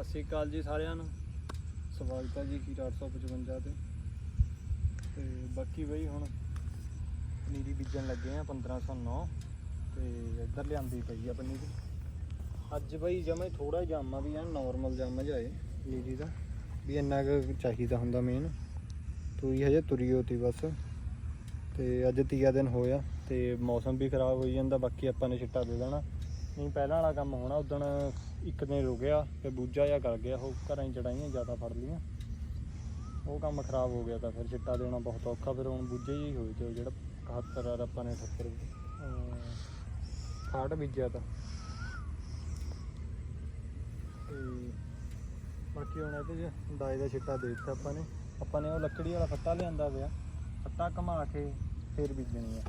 ਸਤਿ ਸ਼੍ਰੀ ਅਕਾਲ ਜੀ ਸਾਰਿਆਂ ਨੂੰ। ਸਵਾਗਤ ਹੈ ਜੀ ਹੀਰਾ 855 ਤੇ। ਤੇ ਬਾਕੀ ਬਈ ਹੁਣ ਪਨੀਰੀ ਬੀਜਣ ਲੱਗੇ ਆ 1509 ਤੇ ਇੱਧਰ ਲਿਆਂਦੀ ਪਈ ਆ ਪਨੀਰੀ। ਅੱਜ ਬਈ ਜਮੇ ਥੋੜਾ ਜਾਮਾ ਵੀ ਆ ਨਾਰਮਲ ਜਾਮਾ ਜਾਏ ਪਨੀਰੀ ਦਾ ਵੀ ਇੰਨਾ ਕੁ ਚਾਹੀਦਾ ਹੁੰਦਾ ਮੇਨ ਤੂੰ ਹਜੇ ਤੁਰੀ ਹੋਤੀ ਬਸ। ਤੇ ਅੱਜ ਤੀਆ ਦਿਨ ਹੋਇਆ, ਤੇ ਮੌਸਮ ਵੀ ਖਰਾਬ ਹੋਈ ਜਾਂਦਾ, ਬਾਕੀ ਆਪਾਂ ਨੇ ਛਿੱਟਾ ਦੇ ਦੇਣਾ। ਨਹੀਂ, ਪਹਿਲਾਂ ਵਾਲਾ ਕੰਮ ਹੋਣਾ, ਉਦਣ ਇੱਕ ਦਿਨ ਰੁਕਿਆ ਤੇ ਬੂਝਾ ਜਿਹਾ ਕਰ ਗਿਆ, ਉਹ ਘਰਾਂ 'ਚ ਚੜਾਈਆਂ, ਜ਼ਿਆਦਾ ਫੜ ਲੀਆਂ ਉਹ ਕੰਮ ਖਰਾਬ ਹੋ ਗਿਆ ਤਾਂ ਫਿਰ ਛਿੱਟਾ ਦੇਣਾ ਬਹੁਤ ਔਖਾ, ਫਿਰ ਹੁਣ ਬੂਝੇ ਜਿਹੀ ਹੋਏ ਤੇ ਉਹ ਜਿਹੜਾ 71 ਆ ਆਪਾਂ ਨੇ 78 ਖਾੜ ਬੀਜਿਆ ਤਾਂ। ਤੇ ਬਾਕੀ ਹੁਣ ਇਹਦੇ 'ਚ ਡਾਈ ਦਾ ਛਿੱਟਾ ਦੇ ਦਿੱਤਾ ਆਪਾਂ ਨੇ। ਆਪਾਂ ਨੇ ਉਹ ਲੱਕੜੀ ਵਾਲਾ ਫੱਟਾ ਲਿਆਂਦਾ ਪਿਆ। ਫੱਟਾ ਘੁਮਾ ਕੇ ਫਿਰ ਬੀਜਣੀ ਆ।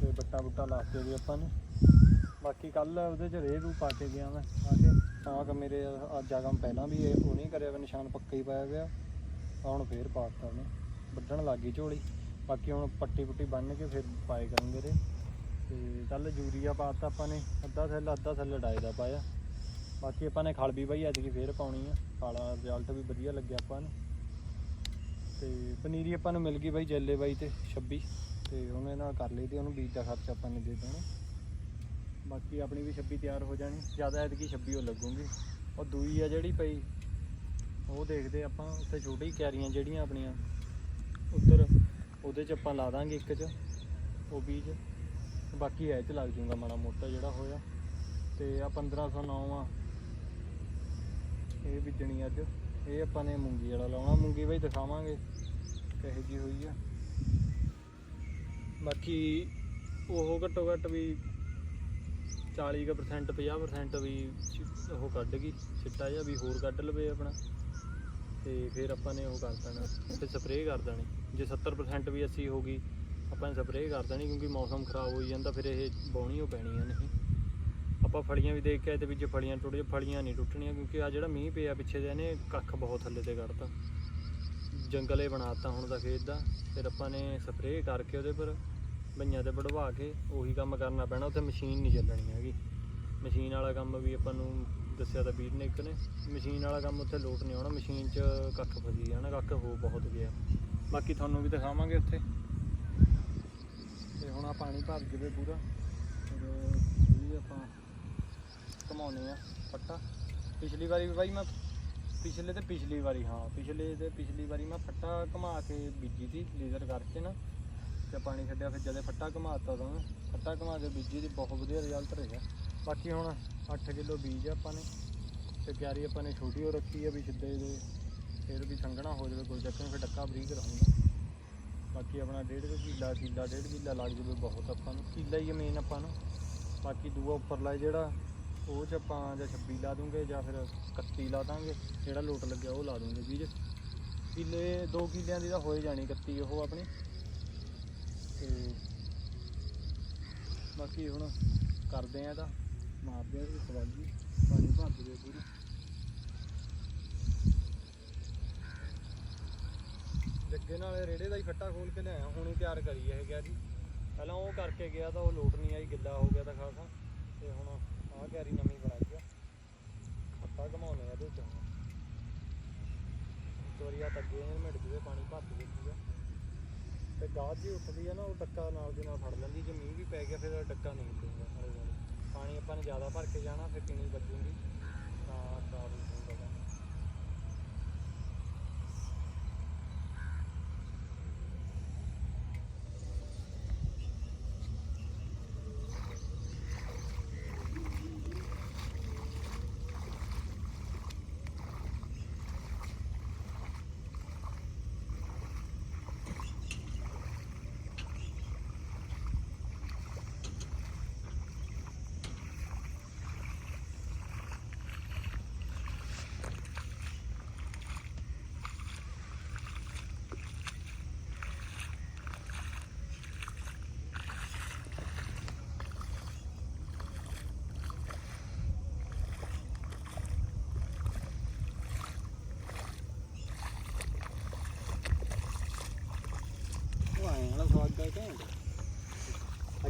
ਤੇ ਬੱਟਾ ਬੁੱਟਾ ਲਾ ਕੇ ਵੀ ਆਪਾਂ ਨੇ। ਬਾਕੀ ਕੱਲ ਉਹਦੇ ਚ ਰੇਹ ਰੂ ਪਾ ਕੇ ਗਿਆ ਮੈਂ, ਆ ਕੇ। ਤਾਂ ਕਿ ਮੇਰੇ ਅੱਜ ਆ ਕੰਮ ਪਹਿਲਾਂ ਵੀ ਇਹ ਉਹ ਨਹੀਂ ਕਰਿਆ, ਵਾ ਨਿਸ਼ਾਨ ਪੱਕਾ ਹੀ ਪਾਇਆ ਗਿਆ। ਤਾਂ ਹੁਣ ਫੇਰ ਪਾਤਾ ਉਹਨੇ, ਵੱਢਣ ਲੱਗ ਗਈ ਝੋਲੀ। ਬਾਕੀ ਹੁਣ ਪੱਟੀ ਪੁੱਟੀ ਬੰਨ ਕੇ ਫਿਰ ਪਾਏ ਕਰਾਂਗੇ ਰੇ ਤੇ ਕੱਲ ਯੂਰੀਆ ਪਾਤਾ ਆਪਾਂ ਨੇ, ਅੱਧਾ ਥੈਲਾ ਅੱਧਾ ਥੈਲਾ ਡਾਈ ਦਾ ਪਾਇਆ। ਬਾਕੀ ਆਪਾਂ ਨੇ ਖਲ ਵੀ ਬਾਈ ਅੱਜ ਕੀ ਫੇਰ ਪਾਉਣੀ ਆ। ਖਾਲਾ ਰਿਜ਼ਲਟ ਵੀ ਵਧੀਆ ਲੱਗਿਆ ਆਪਾਂ ਨੂੰ। ਤੇ ਪਨੀਰੀ ਆਪਾਂ ਨੂੰ ਮਿਲ ਗਈ ਬਾਈ ਜੈਲੇ ਬਾਈ ਤੇ 26 ਤੇ ਉਹਨੇ ਨਾਲ ਕਰ ਲਈ ਤੇ ਉਹਨੂੰ ਬੀਜ ਦਾ ਖਰਚਾ ਆਪਾਂ ਨੇ ਦੇ ਦੇਣਾ। ਬਾਕੀ ਆਪਣੀ ਵੀ 26 ਤਿਆਰ ਹੋ ਜਾਣੀ, ਜ਼ਿਆਦਾ ਐਤਕੀ 26 ਉਹ ਲੱਗੂਗੀ। ਉਹ ਦੂਈ ਆ ਜਿਹੜੀ ਪਈ, ਉਹ ਦੇਖਦੇ ਆਪਾਂ, ਉੱਥੇ ਛੋਟੀ ਕਿਆਰੀਆਂ ਜਿਹੜੀਆਂ ਆਪਣੀਆਂ, ਉੱਧਰ ਉਹਦੇ ਚ ਆਪਾਂ ਲਾ ਦਾਂਗੇ ਇੱਕ ਚ, ਉਹ ਬੀਜ। ਬਾਕੀ ਐ ਚ ਲੱਗ ਜੂਗਾ ਮਾੜਾ ਮੋਟਾ ਜਿਹੜਾ ਹੋਇਆ। ਤੇ ਆ 1509 ਆ। ਇਹ ਬੀਜਣੀ ਅੱਜ। ਇਹ ਆਪਾਂ ਨੇ ਮੂੰਗੀ ਵਾਲਾ ਲਾਉਣਾ। ਮੂੰਗੀ ਬਈ ਦਿਖਾਵਾਂਗੇ ਕਿਹੋ ਜੀ ਹੋਈ ਆ। ਬਾਕੀ ਉਹ ਘੱਟੋ ਘੱਟ ਵੀ 40% 50% ਵੀ ਉਹ ਕੱਢ ਗਈ ਛਿੱਟਾ ਜਿਹਾ ਵੀ ਹੋਰ ਕੱਢ ਲਵੇ ਆਪਣਾ। ਤੇ ਫਿਰ ਆਪਾਂ ਨੇ ਉਹ ਕਰ ਦੇਣਾ, ਤੇ ਸਪਰੇਅ ਕਰ ਦੇਣੀ। ਜੇ 70% ਵੀ ਅਸੀਂ ਹੋ ਗਈ, ਆਪਾਂ ਨੇ ਸਪਰੇਅ ਕਰ ਦੇਣੀ ਕਿਉਂਕਿ ਮੌਸਮ ਖਰਾਬ ਹੋਈ ਜਾਂਦਾ, ਫਿਰ ਇਹ ਬਾਉਣੀ ਪੈਣੀ ਪੈਣੀਆਂ ਨਹੀਂ ਆਪਾਂ ਫਲੀਆਂ ਵੀ ਦੇਖ ਕੇ ਆਏ ਤੇ ਵੀ ਜੇ ਫਲੀਆਂ ਟੁੱਟ ਜੇ ਫਲੀਆਂ ਨਹੀਂ ਟੁੱਟਣੀਆਂ ਕਿਉਂਕਿ ਆ ਜਿਹੜਾ ਮੀਂਹ ਪਿਆ ਪਿੱਛੇ ਦੇ ਇਹਨੇ ਕੱਖ ਬਹੁਤ ਥੱਲੇ ਤੇ ਕੱਢਤਾ। ਜੰਗਲੇ ਬਣਾਤਾ ਹੁਣ ਦਾ ਖੇਤ ਦਾ, ਫਿਰ ਆਪਾਂ ਨੇ ਸਪਰੇਅ ਕਰਕੇ ਉਹਦੇ ਪਰ ਬਈਆਂ ਤੇ ਵਢਵਾ ਕੇ ਉਹੀ ਕੰਮ ਕਰਨਾ ਪੈਣਾ, ਉੱਥੇ ਮਸ਼ੀਨ ਨਹੀਂ ਚੱਲਣੀ ਹੈਗੀ। ਮਸ਼ੀਨ ਵਾਲਾ ਕੰਮ ਵੀ ਆਪਾਂ ਨੂੰ ਦੱਸਿਆ ਤਾਂ ਵੀਰ ਨੇ ਇੱਕ ਨੇ, ਮਸ਼ੀਨ ਵਾਲਾ ਕੰਮ ਉੱਥੇ ਲੋਟ ਨਹੀਂ ਆਉਣਾ, ਮਸ਼ੀਨ 'ਚ ਕੱਖ ਫਸੀ ਜਾਣਾ, ਕੱਖ ਹੋ ਬਹੁਤ ਗਿਆ। ਬਾਕੀ ਤੁਹਾਨੂੰ ਵੀ ਦਿਖਾਵਾਂਗੇ ਉੱਥੇ ਤੇ ਹੁਣ ਆ ਪਾਣੀ ਭਰ ਜਵੇ ਪੂਰਾ। ਫਿਰ ਆਪਾਂ ਘਮਾਉਣੇ ਆ ਫੱਟਾ ਪਿਛਲੀ ਵਾਰੀ ਵੀ ਬਾਈ ਮੈਂ ਪਿਛਲੇ ਤੇ ਪਿਛਲੀ ਵਾਰੀ, ਹਾਂ, ਪਿਛਲੇ ਤੇ ਪਿਛਲੀ ਵਾਰੀ ਮੈਂ ਫੱਟਾ ਘਮਾ ਕੇ ਬੀਜੀ ਸੀ, ਲੇਜ਼ਰ ਕਰਕੇ ਨਾ। ਤੇ ਪਾਣੀ ਛੱਡਿਆ, ਫਿਰ ਜਦੇ ਫੱਟਾ ਘਮਾਤਾ ਤਾਂ ਮੈਂ ਫੱਟਾ ਘਮਾ ਕੇ ਬੀਜੀ ਦੀ ਬਹੁਤ ਵਧੀਆ ਰਿਜ਼ਲਟ ਰਿਹਾ ਬਾਕੀ ਹੁਣ 8 ਕਿਲੋ ਬੀਜ ਆ ਆਪਾਂ ਨੇ, ਤੇ ਕਿਆਰੀ ਆਪਾਂ ਨੇ ਛੋਟੀ ਹੋ ਰੱਖੀ ਆ ਵੀ ਸਿੱਧੇ ਦੇ ਫਿਰ ਵੀ ਸੰਘਣਾ ਹੋ ਜਾਵੇ ਕੋਈ ਚੱਕਰ, ਫਿਰ ਡੱਕਾ ਬਰੀਕ ਰਹੂਗਾ ਬਾਕੀ ਆਪਣਾ ਡੇਢ ਕੁ ਕਿੱਲਾ ਕਿੱਲਾ, ਡੇਢ ਕਿੱਲਾ ਲੱਗ ਜਾਵੇ ਬਹੁਤ ਆਪਾਂ ਨੂੰ। ਕਿੱਲਾ ਹੀ ਮੇਨ ਆਪਾਂ ਨੂੰ। ਬਾਕੀ ਦੂਆ ਉੱਪਰਲਾ ਜਿਹੜਾ, ਉਹ ਚ ਆਪਾਂ ਜਾਂ 26 ਲਾ ਦੂੰਗੇ ਜਾਂ ਫਿਰ 31 ਲਾ ਦਾਂਗੇ। ਜਿਹੜਾ ਲੋਟ ਲੱਗਿਆ ਉਹ ਲਾ ਦੂੰਗੇ ਬੀਜ। ਕਿੱਲੇ 2 ਕਿੱਲਿਆਂ ਦੀ ਤਾਂ ਹੋਏ ਜਾਣੀ 31 ਉਹ ਆਪਣੀ। ਤੇ ਬਾਕੀ ਹੁਣ ਕਰਦੇ ਆ ਇਹਦਾ ਮਾਰਦੇ ਆ ਇਹਦੀ ਸਵਾਗੀ ਪਾਣੀ ਭਰ ਦੇ ਪੂਰੀ। ਜੱਗੇ ਨਾਲ ਰੇੜੇ ਦਾ ਹੀ ਫੱਟਾ ਖੋਲ ਕੇ ਲਿਆਇਆ, ਹੁਣੀ ਤਿਆਰ ਕਰੀ ਇਹ ਜੀ। ਪਹਿਲਾਂ ਉਹ ਕਰਕੇ ਗਿਆ ਤਾਂ ਉਹ ਲੋਟ ਨਹੀਂ ਆਈ, ਗਿੱਲਾ ਹੋ ਗਿਆ ਤਾਂ ਖਾਸਾ। ਤੇ ਹੁਣ ਆਹ ਗੈਰੀ ਨਵੀਂ ਬਣਾਈ ਆ। ਫੱਟਾ ਘਮਾਉਣੇ ਆ ਇਹਦੇ ਚ ਹੁਣ। ਇੱਕ ਵਾਰੀ ਆ ਤੱਗੇ ਨੇ, ਮਿੰਟ ਦੇ ਪਾਣੀ ਭਰ ਦੇ ਤੇ ਗਾਜ ਜੀ ਉੱਠਦੀ ਆ ਨਾ, ਉਹ ਡੱਕਾ ਨਾਲ ਦੀ ਨਾਲ ਫੜ ਲੈਂਦੀ, ਜੇ ਮੀਂਹ ਵੀ ਪੈ ਗਿਆ ਫਿਰ ਡੱਕਾ ਨਹੀਂ ਉੱਠੂਗਾ ਹਰੇ ਵਾਲੇ ਪਾਣੀ ਆਪਾਂ ਨੇ ਜ਼ਿਆਦਾ ਭਰ ਕੇ ਜਾਣਾ, ਫਿਰ ਪੀਣੀ ਵੱਜੂਗੀ ਤਾਂ ਖਰਾਬ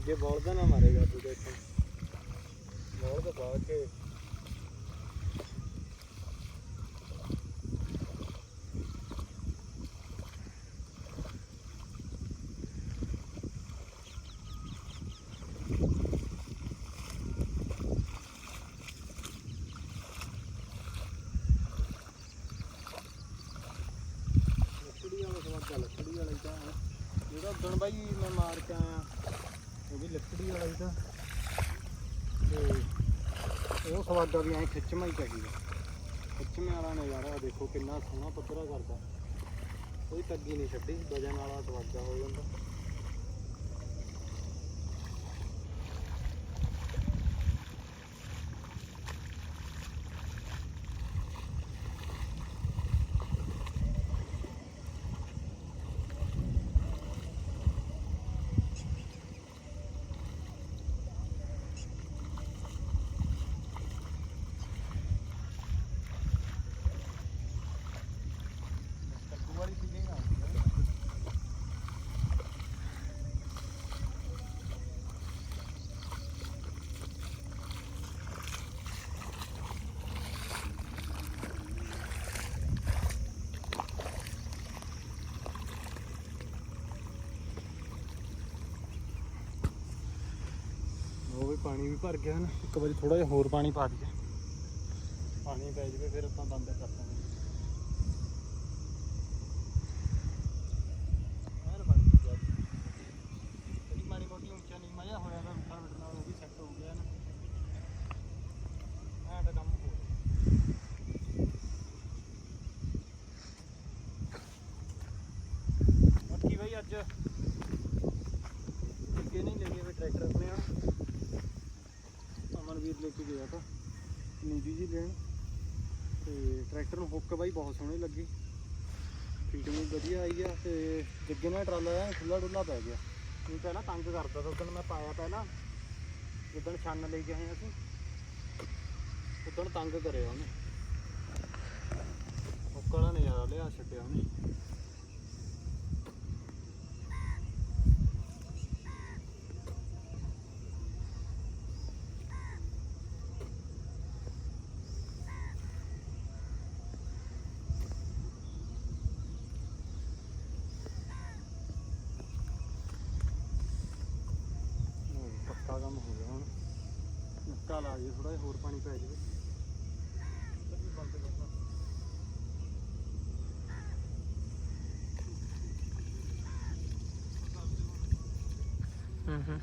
अगे बोल देना मारे जा तू देखो बोल तो पा के लकड़ी वाले लकड़ी वाले जो भाई मैं मार ਉਹ ਵੀ ਲੱਕੜੀ ਵਾਲਾ ਹੀ ਤਾਂ। ਤੇ ਉਹ ਸਵਾਦਾ ਵੀ ਐ ਖਿੱਚਮਾ ਹੀ ਚਾਹੀਦਾ। ਖਿੱਚਮੇ ਵਾਲਾ ਨਜ਼ਾਰਾ ਦੇਖੋ ਕਿੰਨਾ ਸੋਹਣਾ ਪੱਧਰਾ ਕਰਦਾ। ਕੋਈ ਤੱਗੀ ਨਹੀਂ ਛੱਡੀ, ਵਜਨ ਵਾਲਾ ਸਵਾਦਾ ਹੋ ਜਾਂਦਾ। ਪਾਣੀ ਵੀ ਭਰ ਗਿਆ ਹਨ ਇੱਕ ਵਾਰੀ ਥੋੜਾ ਜਿਹਾ ਹੋਰ ਪਾਣੀ ਪਾ ਦਈਏ। ਪਾਣੀ ਪੈ ਜਾਵੇ, ਫਿਰ ਆਪਾਂ ਬੰਦ ਕਰ ਦਾਂਗੇ। ਅੱਜ ਬਣ ਗਈ ਜਦ ਤੇਰੀ ਮਾੜੀ ਮੋਟੀ ਉੱਚਾ ਨਹੀਂ ਮਜ਼ਾ ਹੋਇਆ ਤਾਂ ਉੱਠਾ ਬਿਠਣਾ ਉਹ ਵੀ ਸੈੱਟ ਹੋ ਗਿਆ ਨਾ ਐਂ ਤਾਂ ਕੰਮ ਹੋ ਬਾਕੀ ਬਈ ਅੱਜ ਅੱਗੇ ਨਹੀਂ ਲੈ ਗਏ ਵੀ ਟਰੈਕਟਰ ਆਪਣੇ ਆ ਅਮਨਵੀਰ ਲੈ ਕੇ ਗਿਆ ਤਾਂ। ਨੀਂਦੀ ਜੀ ਲੈਣ। ਤੇ ਟਰੈਕਟਰ ਨੂੰ ਹੁੱਕ ਬਾਈ ਬਹੁਤ ਸੋਹਣੀ ਲੱਗੀ। ਫੀਟਿੰਗ ਵਧੀਆ ਆਈ ਆ ਤੇ ਜੱਗੇ ਨਾਲ ਟਰਾਲਾ ਆ ਖੁੱਲਾ ਡੁੱਲਾ ਪੈ ਗਿਆ। ਨਹੀਂ ਪਹਿਲਾਂ ਤੰਗ ਕਰਦਾ ਤਾਂ ਉਦੋਂ ਮੈਂ ਪਾਇਆ ਪਹਿਲਾਂ। ਜਿੱਦਣ ਛੰਨ ਲੈ ਕੇ ਆਏ ਅਸੀਂ, ਉਦੋਂ ਤੰਗ ਕਰਿਆ ਉਹਨੇ। ਹੁੱਕ ਵਾਲਾ ਨਜ਼ਾਰਾ ਲਿਆ, ਛੱਡਿਆ ਉਹਨੇ ਲਓ ਜੀ, ਪੱਕਾ ਕੰਮ ਹੋ ਗਿਆ ਹੁਣ ਨੱਕਾ ਲਾ ਜੇ ਥੋੜਾ ਜਿਹਾ ਹੋਰ ਪਾਣੀ ਪੈ ਜਾਵੇ। ਹੂੰ ਹੂੰ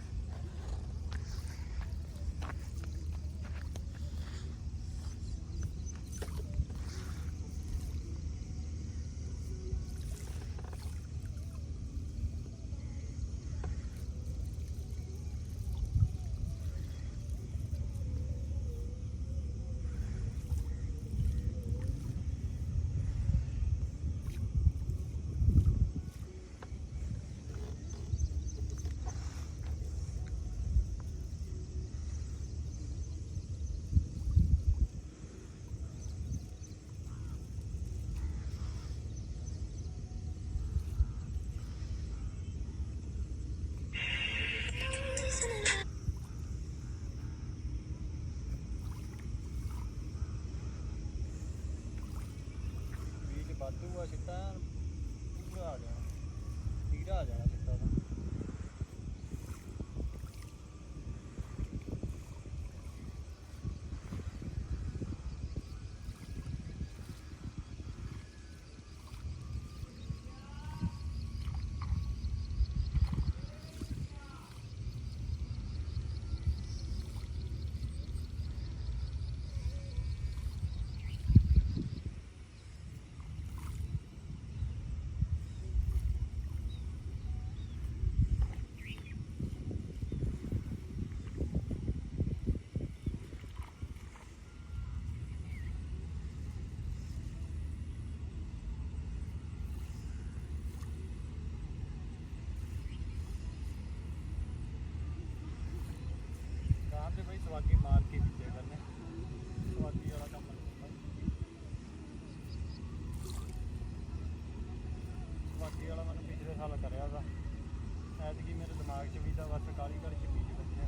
ਮੇਰੇ 'ਚ ਵੀ ਤਾਂ ਬਸ ਕਾਲੀ ਕਾਲੀ ਚ ਬੀਜ ਬੱਚਿਆ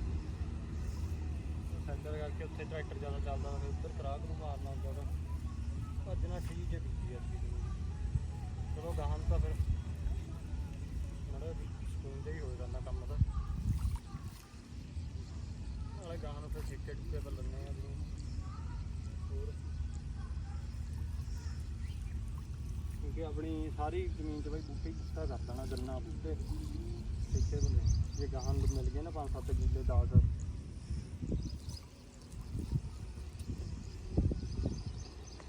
ਸੈਂਟਰ ਕਰਕੇ ਉੱਥੇ ਟਰੈਕਟਰ ਜ਼ਿਆਦਾ ਚੱਲਦਾ ਫਿਰ ਉੱਧਰ ਕਰਾਕ ਨੂੰ ਮਾਰਨਾ ਹੁੰਦਾ ਤਾਂ ਭੱਜਣਾ ਠੀਕ ਹੈ ਬੀਜੀ ਐਤਕੀ ਜ਼ਰੂਰ ਚਲੋ ਗਾਹਾਂ ਨੂੰ ਤਾਂ ਫਿਰ ਮੜਾ ਸਕੂਨ ਦੇ ਹੀ ਹੋ ਜਾਂਦਾ ਕੰਮ ਤਾਂ ਨਾਲੇ ਗਾਹਾਂ ਨੂੰ ਫਿਰ ਸਿੱਕੇ ਟੁੱਕੇ ਪਰ ਲੈਣੇ ਆ ਜ਼ਰੂਰ। ਹੋਰ? ਬਾਕੀ ਆਪਣੀ ਸਾਰੀ ਜ਼ਮੀਨ 'ਚ ਬਈ ਬੂਟੇ ਹੀ ਬੂਟਾ ਕਰ ਦੇਣਾ, ਗੰਨਾ, ਬੂਟੇ। ਇੱਥੇ ਬਲੇ ਜੇ ਗਾਹਾਂ ਨੂੰ ਮਿਲ ਗਏ ਨਾ 5-7 ਕਿੱਲੇ 10